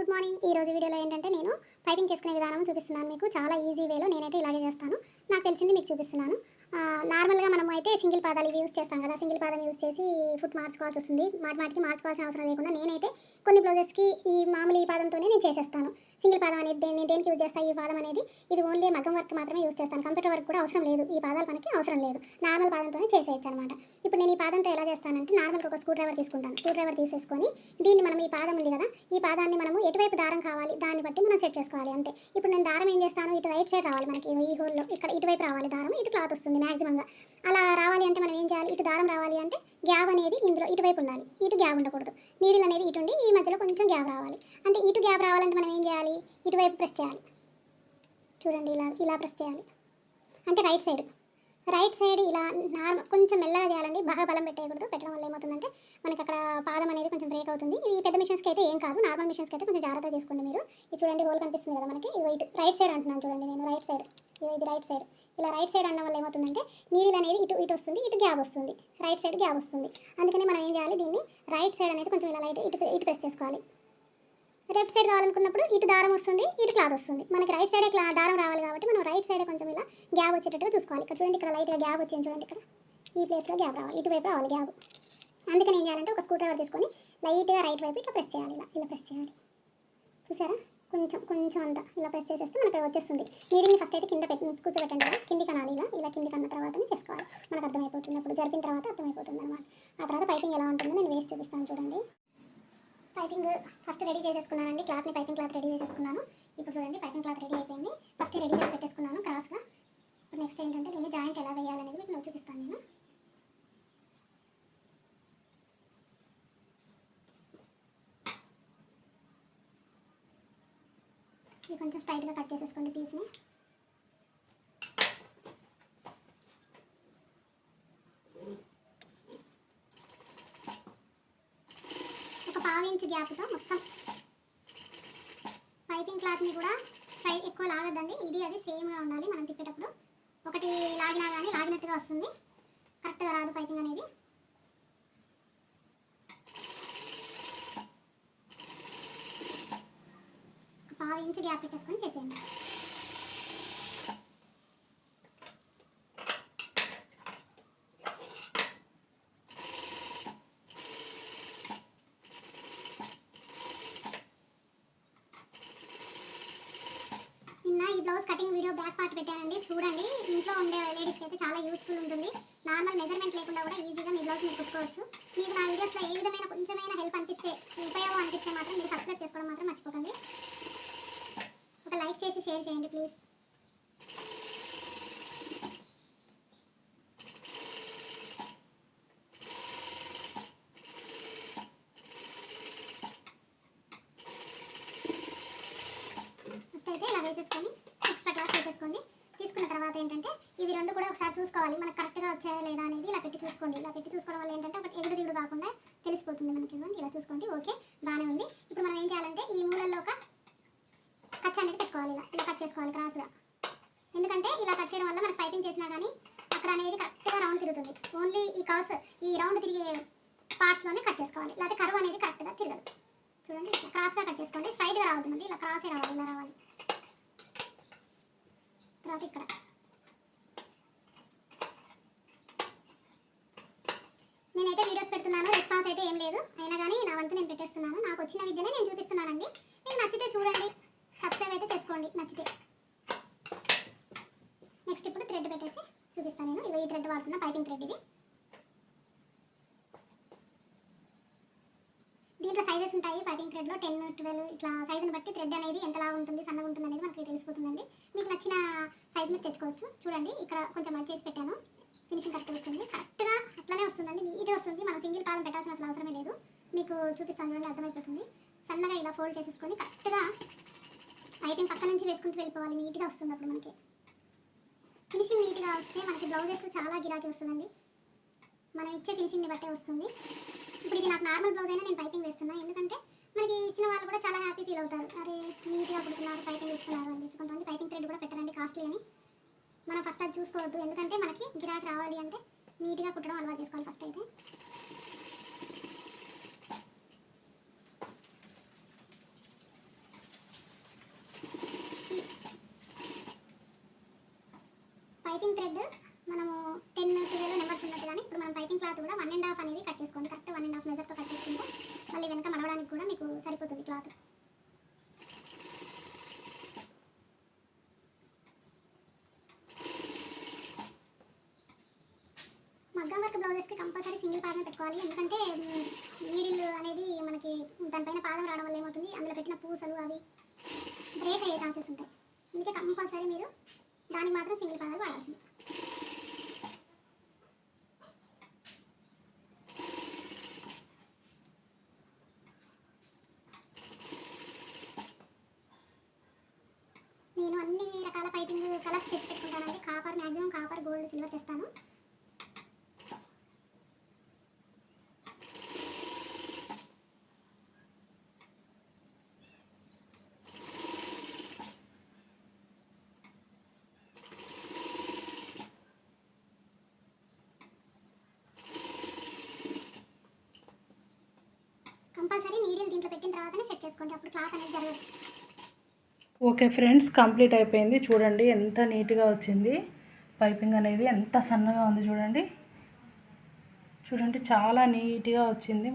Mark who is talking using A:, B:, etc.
A: Good morning. ఈ రోజు వీడియోలో ఏంటంటే నేను పైపింగ్ చేసుకునే విధానం చూపిస్తున్నాను మీకు. చాలా ఈజీ వేలో నేనైతే ఇలాగే చేస్తాను. నాకు తెలిసింది మీకు చూపిస్తున్నాను. నార్మల్గా మనం అయితే సింగిల్ పాదాలు ఇవి యూస్ చేస్తాం కదా. సింగిల్ పాదం యూస్ చేసి ఫుట్ మార్చుకోవాల్సి వస్తుంది. మాటి మాటికి మార్చుకోవాల్సిన అవసరం లేకుండా నేనైతే కొన్ని బ్లౌజెస్కి ఈ మామూలు ఈ పాదంతోనే నేను చేసేస్తాను. సింగిల్ పాదం అనేది దేని- నేను దేనికి యూజ్ చేస్తాను ఈ పాదం అనేది? ఇది ఓన్లీ మగ్గం వర్క్ మాత్రమే యూజ్ చేస్తాను. కంప్యూటర్ వర్క్ కూడా అవసరం లేదు. ఈ పాదాలు మనకి అవసరం లేదు. నార్మల్ పాదంతోనే చేసేయచ్చు అనమాట ఇప్పుడు నేను ఈ పాదంతో ఎలా చేస్తానంటే నార్మల్గా ఒక స్క్రూ డ్రైవర్ తీసుకుంటాను. స్క్రూ డ్రైవర్ తీసేసుకొని దీన్ని మనం ఈ పాదం ఉంది కదా ఈ పాదాన్ని మనము ఎటువైపు దారం కావాలి దాన్ని బట్టి మనం సెట్ చేసుకోవాలి అంతే. ఇప్పుడు నేను దారం ఏం చేస్తాను? ఇటు రైట్ సైడ్ రావాలి మనకి. ఈ హోల్లో ఇక్కడ ఇటువైపు రావాలి దారం ఇటు క్లాత్ వస్తుంది మ్యాక్సిమంగా అలా రావాలి అంటే మనం ఏం చేయాలి? ఇటు దారం రావాలి అంటే గ్యాప్ అనేది ఇందులో ఇటువైపు ఉండాలి. ఇటు గ్యాప్ ఉండకూడదు. నీడిల్ అనేది ఇటుండి ఈ మధ్యలో కొంచెం గ్యాప్ రావాలి. అంటే ఇటు గ్యాప్ రావాలంటే మనం ఏం చేయాలి? ఇటువైపు ప్రెస్ చేయాలి. చూడండి ఇలా ఇలా ప్రెస్ చేయాలి. అంటే రైట్ సైడ్. రైట్ సైడ్ ఇలా నార్మల్ కొంచెం మెల్లగా చేయాలండి. బాగా బలం పెట్టేయకూడదు. పెట్టడం వల్ల ఏమవుతుందంటే మనకి అక్కడ పాదం అనేది కొంచెం బ్రేక్ అవుతుంది. ఈ పెద్ద మిషన్స్కి అయితే ఏం కాదు. నార్మల్ మిషన్స్కి అయితే కొంచెం జాగ్రత్తగా చేసుకోండి మీరు. ఇది చూడండి హోల్ కనిపిస్తుంది కదా మనకి. ఇది రైట్ సైడ్ అంటున్నాను చూడండి నేను. Right side. ఇది రైట్ సైడ్. ఇలా రైట్ సైడ్ అనడం వల్ల ఏమవుతుందంటే నీడిల్ అనేది ఇటు ఇటు వస్తుంది ఇటు గ్యాప్ వస్తుంది. రైట్ సైడ్ గ్యాప్ వస్తుంది. అందుకని మనం ఏం చేయాలి? దీన్ని రైట్ సైడ్ అనేది కొంచెం ఇలా లైట్ ఇటు ఇటు ప్రెస్ చేసుకోవాలి. లెఫ్ట్ సైడ్ కావాలనుకున్నప్పుడు ఇటు దారం వస్తుంది ఇటు క్లాత్ వస్తుంది. మనకి రైట్ సైడే క్లా దారం రావాలి కాబట్టి మనం రైట్ సైడే కొంచెం ఇలా గ్యాప్ వచ్చేటట్టుగా చూసుకోవాలి. ఇక్కడ చూడండి ఇక్కడ లైట్గా గ్యాప్ వచ్చింది చూడండి ఇక్కడ. ఈ ప్లేస్లో గ్యాప్ రావాలి ఇటువైపు రావాలి గ్యాప్. అందుకని ఏం చేయాలంటే ఒక స్క్రూ డ్రైవర్ తీసుకొని లైట్గా రైట్ వైపు ఇట్లా ప్రెస్ చేయాలి ఇలా ఇలా ప్రెస్ చేయాలి. చూసారా? కొంచెం కొంచెం అంతా ఇలా ప్రెస్ చేసేస్తే మనకి వచ్చేస్తుంది. నీడిల్ని ఫస్ట్ అయితే కింద పెట్టి కూర్చోబెట్టండి కదా. కింది కనాలి ఇలా ఇలా కింది కన్న తర్వాతనే చేసుకోవాలి. మనకు అర్థమైపోతుంది. అప్పుడు జరిపిన తర్వాత అర్థమైపోతుంది అనమాట ఆ తర్వాత పైపింగ్ ఎలా ఉంటుందో నేను వేస్ట్ చూపిస్తాను చూడండి. పైపింగ్ ఫస్ట్ రెడీ చేసేసుకున్నానండి. క్లాత్ని పైపింగ్ క్లాత్ రెడీ చేసేసుకున్నాను. ఇప్పుడు చూడండి పైపింగ్ క్లాత్ రెడీ అయిపోయింది. ఫస్ట్ రెడీ చేసి పెట్టేసుకున్నాను క్రాస్గా ఇప్పుడు నెక్స్ట్ ఏంటంటే దీన్ని జాయింట్ ఎలా వేయాలనేది మీకు నేను చూపిస్తాను నేను. ఇది కొంచెం స్ట్రైట్గా కట్ చేసేసుకోండి పీస్ని. ఒక పావు ఇంచు గ్యాప్తో మొత్తం పైపింగ్ క్లాత్ని కూడా స్ట్రైట్ ఎక్కువ లాగద్దండి. ఇది అది సేమ్గా ఉండాలి మనం తిప్పేటప్పుడు. ఒకటి లాగినా కానీ లాగినట్టుగా వస్తుంది. కరెక్ట్గా రాదు పైపింగ్ అనేది ఒక పావు ఇంచు గ్యాప్ పెట్టేసుకొని చేసేయండి. నిన్న ఈ blouse cutting video back part పెట్టానండి. చూడండి ఇంట్లో ఉండే లేడీస్కి అయితే చాలా యూస్ఫుల్ ఉంటుంది. నార్మల్ మెజర్మెంట్ లేకుండా కూడా ఈజీగా మీ బ్లౌజ్ మీరు కుట్టుకోవచ్చు. మీకు నా వీడియోస్లో ఏ విధమైన కొంచెమైనా హెల్ప్ అనిపిస్తే ఉపయోగం అనిపిస్తే మాత్రం మీరు సబ్స్క్రైబ్ చేసుకోవడం మాత్రం మర్చిపోకండి. చేసి షేర్ చేయండి ప్లీజ్ ఫస్ట్ అయితే ఇలా వేసేసుకొని ఎక్స్ట్రా క్లాత్ వేసేసుకోండి తీసుకున్న తర్వాత ఏంటంటే ఇవి రెండు కూడా ఒకసారి చూసుకోవాలి. మనకు కరెక్ట్గా వచ్చాయా లేదా అనేది ఇలా పెట్టి చూసుకోండి. ఇలా పెట్టి చూసుకోవడం వల్ల ఏంటంటే ఒకటి ఎగుడు దిగుడు కాకుండా తెలిసిపోతుంది మనకి. ఇలా చూసుకోండి. ఓకే బాగానే ఉంది ఇప్పుడు మనం ఏం చేయాలంటే ఈ మూలల్లో ఒక కట్ అనేది పెట్టుకోవాలి ఇలా ఇలా కట్ చేసుకోవాలి క్రాస్గా ఎందుకంటే ఇలా కట్ చేయడం వల్ల మనకి పైపింగ్ చేసినా కానీ అక్కడ అనేది కరెక్ట్గా రౌండ్ తిరుగుతుంది. ఓన్లీ ఈ కర్వ్స్ ఈ రౌండ్ తిరిగే పార్ట్స్లోనే కట్ చేసుకోవాలి. లేకపోతే కరువు అనేది కరెక్ట్గా తిరగదు. చూడండి ఇట్లా క్రాస్గా కట్ చేసుకోండి స్ట్రైట్గా రావద్దు మళ్ళీ ఇలా క్రాసే రావాలి ఇలా రావాలి. తర్వాత ఇక్కడ. నేనైతే వీడియోస్ పెడుతున్నాను రెస్పాన్స్ అయితే ఏం లేదు. అయినా కానీ నా వంతు నేను పెట్టేస్తున్నాను. నాకు వచ్చిన విద్యనే నేను చూపిస్తున్నానండి. మీకు నచ్చితే చూడండి. సబ్స్క్రైబ్ అయితే చేసుకోండి నచ్చితే నెక్స్ట్ ఇప్పుడు థ్రెడ్ పెట్టేసి చూపిస్తాను నేను. ఇదిగో ఈ థ్రెడ్ వాడుతున్నా పైపింగ్ థ్రెడ్ ఇది. దీంట్లో సైజెస్ ఉంటాయి. పైపింగ్ థ్రెడ్లో టెన్ ట్వెల్వ్ ఇట్లా సైజుని బట్టి థ్రెడ్ అనేది ఎంతలా ఉంటుంది సన్నగా ఉంటుంది అనేది మనకి తెలిసిపోతుందండి. మీకు నచ్చిన సైజ్ మీరు తెచ్చుకోవచ్చు. చూడండి ఇక్కడ కొంచెం అడ్ చేసి పెట్టాను. ఫినిషింగ్ కరెక్ట్ వస్తుంది. కరెక్ట్గా అట్లానే వస్తుందండి. నీట్గా వస్తుంది. మనం సింగిల్ పాదం పెట్టాల్సిన అసలు అవసరమే లేదు. మీకు చూపిస్తాను చూడండి అర్థమైపోతుంది. సన్నగా ఇలా ఫోల్డ్ చేసేసుకొని కరెక్ట్గా అయితే పక్క నుంచి వేసుకుంటూ వెళ్ళిపోవాలి. నీట్గా వస్తుంది అప్పుడు మనకి. ఫినిషింగ్ నీట్గా వస్తే మనకి బ్లౌజెస్ చాలా గిరాకీ వస్తుందండి. మనం ఇచ్చే ఫినిషింగ్ని బట్టే వస్తుంది. ఇప్పుడు ఇది నాకు నార్మల్ బ్లౌజ్ అయినా నేను పైపింగ్ వేస్తున్నా. ఎందుకంటే మనకి ఇచ్చిన వాళ్ళు కూడా చాలా హ్యాపీ ఫీల్ అవుతారు. అరే నీట్గా కుడుతున్నారు పైపింగ్ ఇస్తున్నారు అని చెప్పి కొంతమంది పైపింగ్ థ్రెడ్ కూడా పెట్టరండి కాస్ట్లీ అని. మనం ఫస్ట్ అది చూసుకోవద్దు. ఎందుకంటే మనకి గిరాకీ రావాలి అంటే నీట్గా కుట్టడం అలవాటు చేసుకోవాలి ఫస్ట్ అయితే. థ్రెడ్ మనము టెన్ ట్వెల్వ్ నెంబర్స్ ఉన్నట్టు కానీ ఇప్పుడు మనం పైపింగ్ క్లాత్ కూడా వన్ అండ్ హాఫ్ అనేది కట్ చేసుకోండి. కరెక్ట్ వన్ అండ్ హాఫ్ మెజర్తో కట్ చేసుకుంటే మళ్ళీ వెనక మడవడానికి కూడా మీకు సరిపోతుంది క్లాత్ మగ్గం వర్క్ బ్లౌజెస్కి కంపల్సరీ సింగిల్ పాదం పెట్టుకోవాలి. ఎందుకంటే నీడిల్ అనేది మనకి దానిపైన పాదం రావడం వల్ల ఏమవుతుంది అందులో పెట్టిన పూసలు అవి బ్రేక్ అయ్యే ఛాన్సెస్ ఉంటాయి అందుకే కంపల్సరీ మీరు దానికి మాత్రం సింగిల్ పాదాలు వాడాల్సింది నేను అన్ని రకాల పైపింగ్ కలర్స్ తెచ్చి పెట్టుకుంటానండి copper maximum copper gold silver తెస్తాను కంపల్సరీ నీడిల్ దీంట్లో పెట్టిన చేసుకోండి అప్పుడు క్లాత్ అనేది జరగదు.
B: ఓకే ఫ్రెండ్స్ కంప్లీట్ అయిపోయింది. చూడండి ఎంత నీట్గా వచ్చింది. పైపింగ్ అనేది ఎంత సన్నగా ఉంది చూడండి. చూడండి చాలా నీట్గా వచ్చింది.